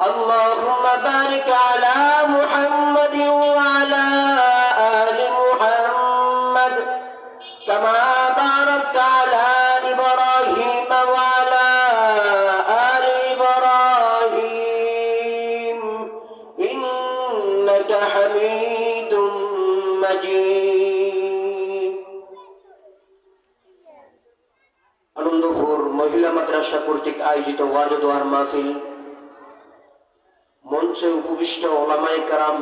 اللهم بارك على محمد وعلى آل محمد كما باركت على إبراهيم وعلى آل إبراهيم إنك حميد مجيد আনন্দপুর মহিলা মাদ্রাসা কর্তৃক আয়োজিত ওয়াজ দোয়ার মাহফিল মঞ্চে উপবিষ্ট ওলামাই কারাম,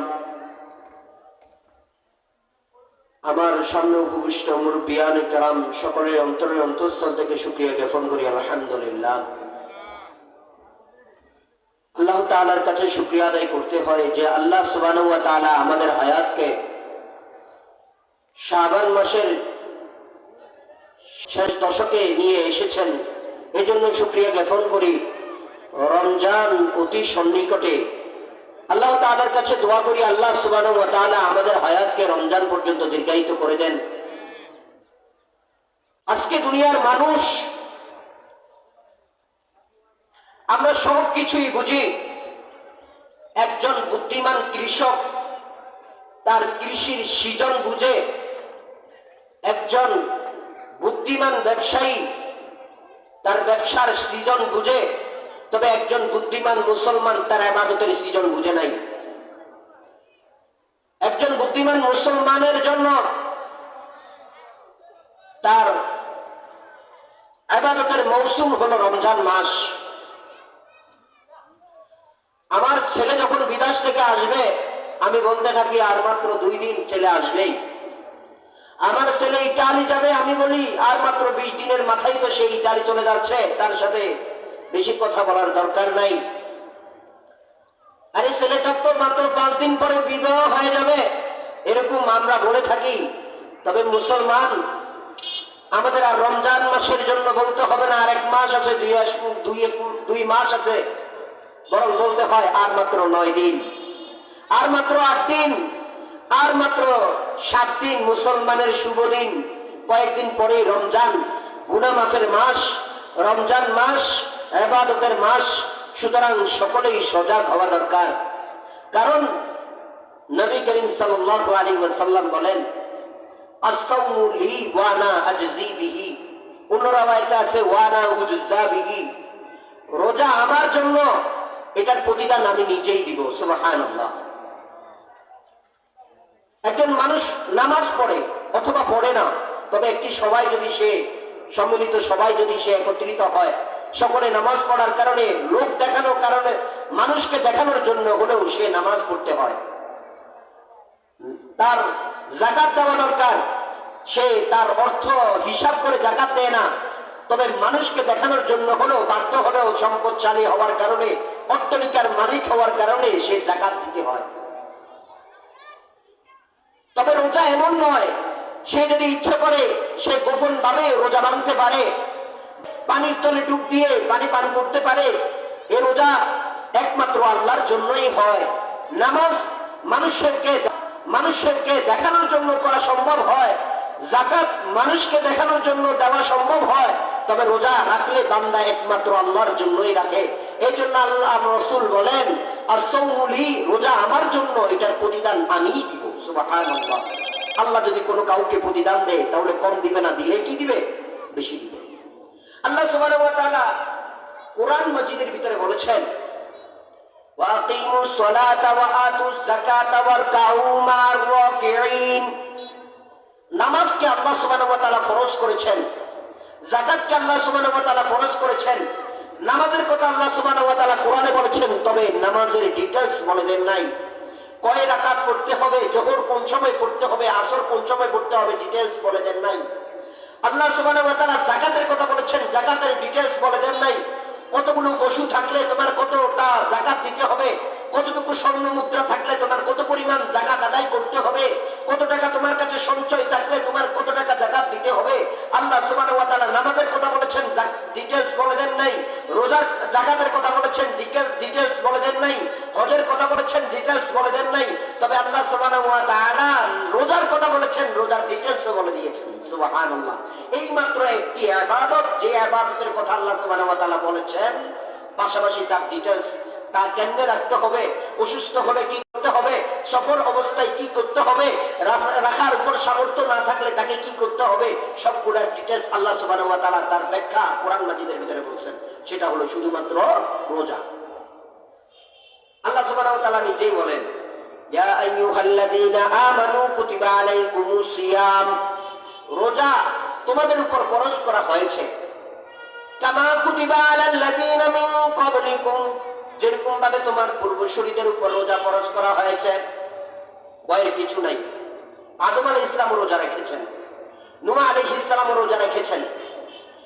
আমার সামনে উপবিষ্ট মুরব্বিয়ান কারাম, সকলের অন্তরের অন্তঃস্থল থেকে সুক্রিয়া জ্ঞাপন করি, আলহামদুলিল্লাহ। আল্লাহ তালার কাছে শুক্রিয়া আদায় করতে হয় যে আল্লাহ সুবান আমাদের হায়াতকে শাবান মাসের শেষ দশকে নিয়ে এসেছেন। এজন্য শুক্রিয়া জ্ঞাপন করি। রমজান অতি সন্নিকটে। আল্লাহ তালার কাছে দোয়া করি, আল্লাহ সুবান আমাদের হায়াতকে রমজান পর্যন্ত দীর্ঘায়িত করে দেন। আজকে দুনিয়ার মানুষ, আমরা সব কিছুই বুঝি। একজন বুদ্ধিমান কৃষক, তার কৃষির সৃজন বুঝে। একজন বুদ্ধিমান ব্যবসায়ী, তার ব্যবসার সৃজন বুঝে। তবে একজন বুদ্ধিমান মুসলমান তার আবাদতের সৃজন বুঝে নাই। একজন বুদ্ধিমান মুসলমানের জন্য তার আবাদতের মৌসুম হলো রমজান মাস। আমার ছেলে যখন বিদেশ থেকে আসবে, আমি বলতে থাকি, আর মাত্র দুই দিন ছেলে আসবেই। আমার ছেলে ইটালি যাবে, আমি বলি, আর মাত্র বিশ দিনের মাথায় তো সে ইটালি চলে যাচ্ছে, তার সাথে বেশি কথা বলার দরকার নাই। আরে ছেলেটার তো মাত্র পাঁচ দিন পরে বিবাহ হয়ে যাবে। এরকম আমরা বলে থাকি। তবে মুসলমান, আমাদের আর রমজান মাসের জন্য বলতে হবে না আর এক মাস আছে, দুই দুই মাস আছে। বরং বলতে হয় আর মাত্র নয় দিন। আর মাত্র আট দিন, আর মাত্র সাত দিন মুসলমানের শুভ দিন। কয়েকদিন পরেই রমজান, গুনা মাসের মাস, রমজান মাস এবাদতের মাস, সুতরাং সকলেই সজাগ হওয়া দরকার। কারণ নবী করিম ওয়াসাল্লাম বলেন নিজেই দিব একজন মানুষ নামাজ পড়ে অথবা পড়ে না, তবে একটি সবাই যদি সে, সম্মিলিত সবাই যদি সে একত্রিত হয় সকলে নামাজ পড়ার কারণে, লোক দেখানোর কারণে, মানুষকে দেখানোর জন্য হলেও সে নামাজ পড়তে হয়। তার জাকাত দেওয়া দরকার। সে তার অর্থ হিসাব করে জাকাত দেয় না। তবে মানুষকে দেখানোর জন্য হলেও, বাধ্য হলেও সম্পদশালী হওয়ার কারণে, অট্টলিকার মালিক হওয়ার কারণে সে জাকাত দিতে হয়। তবে রোজা এমন নয়, সে যদি ইচ্ছে করে, সে গোপন ভাবে রোজা ভাঙতে পারে। পানির তলে ডুব দিয়ে পানি পান করতে পারে, এ রোজা একমাত্র আল্লাহর জন্যই হয়। নামাজ মানুষেরকে মানুষেরকে দেখানোর জন্য করা সম্ভব হয় জাকাত মানুষকে দেখানোর জন্য দেওয়া সম্ভব হয়, তবে রোজা রাখলে বান্দা একমাত্র আল্লাহর জন্যই রাখে। এই জন্য আল্লাহ রসুল বলেন আসৌলি রোজা আমার জন্য, এটার প্রতিদান আমিই দিব। আল্লাহ যদি কোনো কাউকে প্রতিদান দেয়, তাহলে কম দিবে না, দিলে কি দিবে? বেশি দিবে। আল্লাহ তাআলা কোরআন মাজিদের ভিতরে বলেছেন নামাজকে আল্লাহ তাআলা ফরজ করেছেন, যাকাতকে আল্লাহ তাআলা ফরজ করেছেন, নামাজের কথা আল্লাহ তাআলা কোরআনে বলেছেন, তবে নামাজের ডিটেইলস বলে দেন নাই। কয় রাকাত পড়তে হবে, জোহর কোন সময় পড়তে হবে, আসর কোন সময় পড়তে হবে, ডিটেইলস বলে দেন নাই। আল্লাহ জাকাতের কথা বলেছেন, জাকাতের ডিটেলস বলে দেন নাই। কতগুলো পশু থাকলে তোমার কতটা জাকাত দিতে হবে? কতটুকু স্বর্ণ মুদ্রা থাকলে তোমার কত পরিমাণ জাকাত আদায় করতে হবে? কত টাকা তোমার কাছে সঞ্চয় থাকলে তোমার কত টাকা জাকাত দিতে হবে? আল্লাহ সুবাহ নামাজের কথা বলেছেন ডিটেলস বলে দেন নাই। রোজার জাকাতের কথা বলেছেন ডিটেলস বলে দেন নাই, হজের কথা বলেছেন ডিটেলস বলে দেন নাই, তবে আল্লাহ রোজার কথা বলেছেন, রোজার ডিটেলসও বলে দিয়েছেন এই মাত্র একটি আবাদত, যে আবাদতের কথা আল্লাহ বলেছেন, পাশাপাশি তার ডিটেলস তা কেন্দ্রে রাখতে হবে, অসুস্থ হলে কি করতে হবে সফর অবস্থায় কি করতে হবে? রাখার উপর সামর্থ্য না থাকলে তাকে কি করতে হবে? সবগুলার ডিটেলস আল্লাহ সুবাহ তার ব্যাখ্যা কোরআন মাজিদের ভিতরে বলছেন। সেটা হলো শুধুমাত্র রোজা। আল্লাহ তাআলা নিজেই বলেন রোজা তোমাদের উপর ফরজ করা হয়েছে। কামা কুতিবা আলাল্লাযীনা মিন ক্বাবলিকুম। যেরকম ভাবে তোমার পূর্বসূরীদের উপর রোজা ফরজ করা হয়েছে। ভয়ের কিছু নাই। আদম আলাইহিস ইসলাম রোজা রেখেছেন। নূহ আলাইহিস ইসলাম রোজা রেখেছেন।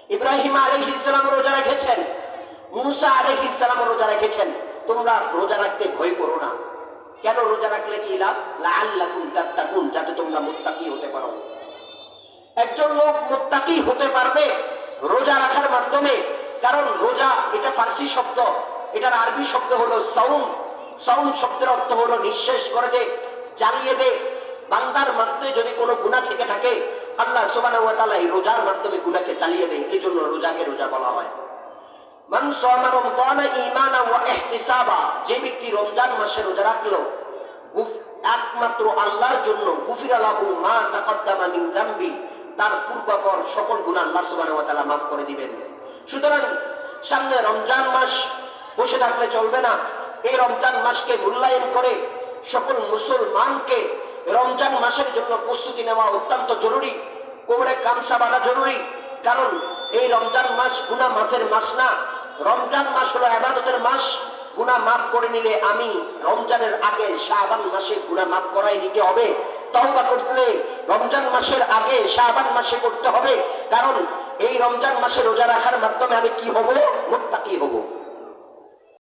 ইব্রাহিম আলাইহিস ইসলাম রোজা রেখেছেন। মুসা আলাইহিস সালাম রোজা রেখেছেন। তোমরা রোজা রাখতে ভয় করো না। কেন রোজা রাখলে কি লাভ? যাতে তোমরা মুত্তাকি হতে পারো। একজন লোক মুত্তাকি হতে পারবে রোজা রাখার মাধ্যমে। কারণ রোজা এটা ফার্সি শব্দ। এটার আরবি শব্দ হলো সাউম। সাউম শব্দের অর্থ হলো নিঃশেষ করে দে। জ্বালিয়ে দে। বান্দার মাধ্যমে যদি কোনো গুণা থেকে থাকে, আল্লাহ তাআলা এই রোজার মাধ্যমে গুনাহকে চালিয়ে দেয় এই জন্য রোজাকে রোজা বলা হয়। যে ব্যক্তি রমজান মাসে রোজা রাখল একমাত্র আল্লাহর জন্য গুফিরা লাহু মা যামবি, তার পূর্বাপর সকল গুনাহ আল্লাহ সুবহানাহু মাফ করে দিবেন। সুতরাং সামনে রমজান মাস, বসে থাকলে চলবে না। এই রমজান মাসকে মূল্যায়ন করে মুসলমানকে রমজান মাসের জন্য প্রস্তুতি নেওয়া অত্যন্ত জরুরি। কোমরে কামসা বাঁধা জরুরি। কারণ এই রমজান মাস গুনা মাফের মাস না। রমজান মাস হলো আবাদতের মাস। গুনা মাফ করে নিলে আমি রমজানের আগে শাহবান মাসে গুনা মাফ করাই নিতে হবে। তহবা করলে রমজান মাসের আগে শাহবান মাসে করতে হবে। কারণ এই রমজান মাসে রোজা রাখার মাধ্যমে আমি কি হব? মুত্তাকি হব।